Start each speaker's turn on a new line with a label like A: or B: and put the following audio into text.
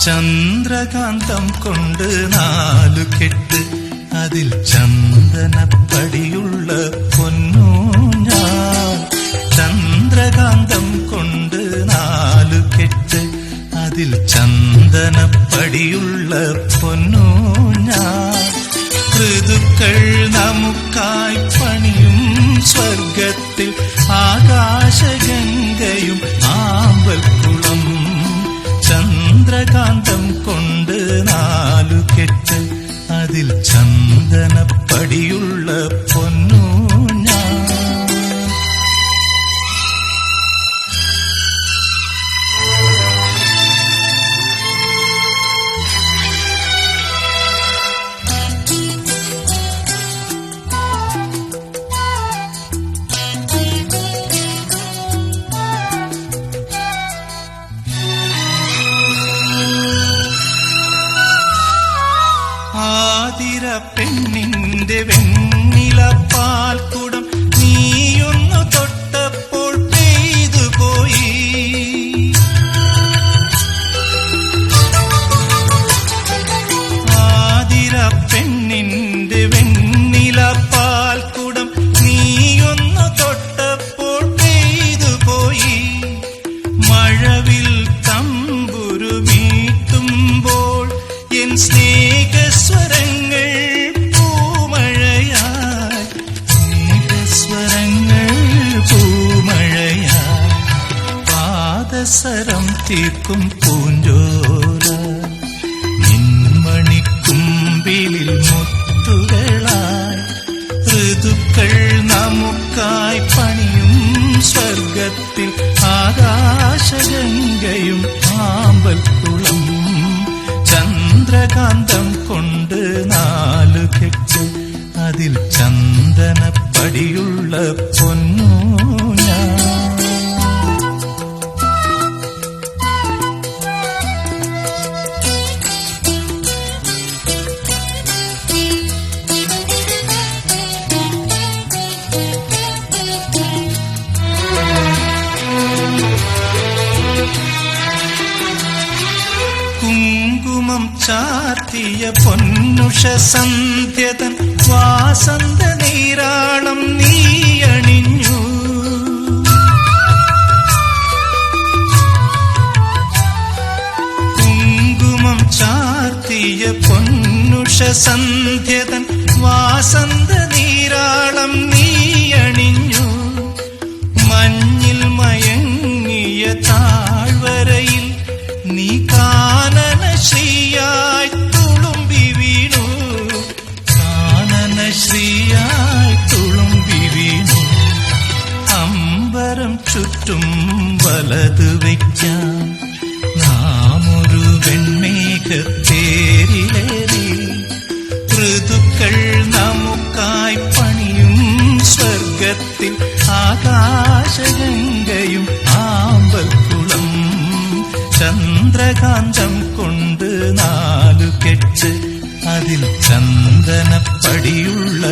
A: ചന്ദ്രകാന്തം കൊണ്ട് നാലു കെട്ട് അതിൽ ചന്ദനപ്പടിയുള്ള പൊന്നൂഞ്ഞാൽ ചന്ദ്രകാന്തം കൊണ്ട് നാലു കെട്ട് അതിൽ ചന്ദനപ്പടിയുള്ള പൊന്നൂഞ്ഞാൽ ഋതുക്കൾ നമുക്കായി പണിയും സ്വർഗത്തിൽ ആകാശഗംഗയും ആമ്പൽക്കുളം ചന്ദ്രകാന്തം കൊണ്ട് നാലു കെട്ട് അതിൽ ചന്ദനപ്പടിയുള്ള ആതിര പെണ്ണിന്റെ വെണ്ണില പാൽക്കുടം പാദസരം തീർക്കും പൂഞ്ചോല നിൻമണിക്കുമ്പിളിൽ മുത്തുകളായി ഋതുക്കൾ നമുക്കായി പണിയും സ്വർഗത്തിൽ ആകാശഗംഗയും ആമ്പൽക്കുളം ചന്ദ്രകാന്തം കൊണ്ട് നാലു കെട്ട് അതിൽ ചന്ദനപ്പടിയുള്ള പൊന്നൂഞ്ഞാ കുങ്കുമം ചാർത്തിയ പൊന്നുഷ സന്ധ്യതൻ വാസന്ത നീരാളം നീയണിഞ്ഞു. കുങ്കുമം ചാർത്തിയ പൊന്നുഷ സന്ധ്യതൻ വാസന്ത ചുറ്റും വലത് വയ്ക്കാം നാം ഒരു വെൺമേഘത്തേരിലേറി ഋതുക്കൾ നമുക്കായി പണിയും സ്വർഗത്തിൽ ആകാശഗംഗയും ആമ്പൽക്കുളം. ചന്ദ്രകാന്തം കൊണ്ട് നാലു കെട്ട് അതിൽ ചന്ദനപ്പടിയുള്ള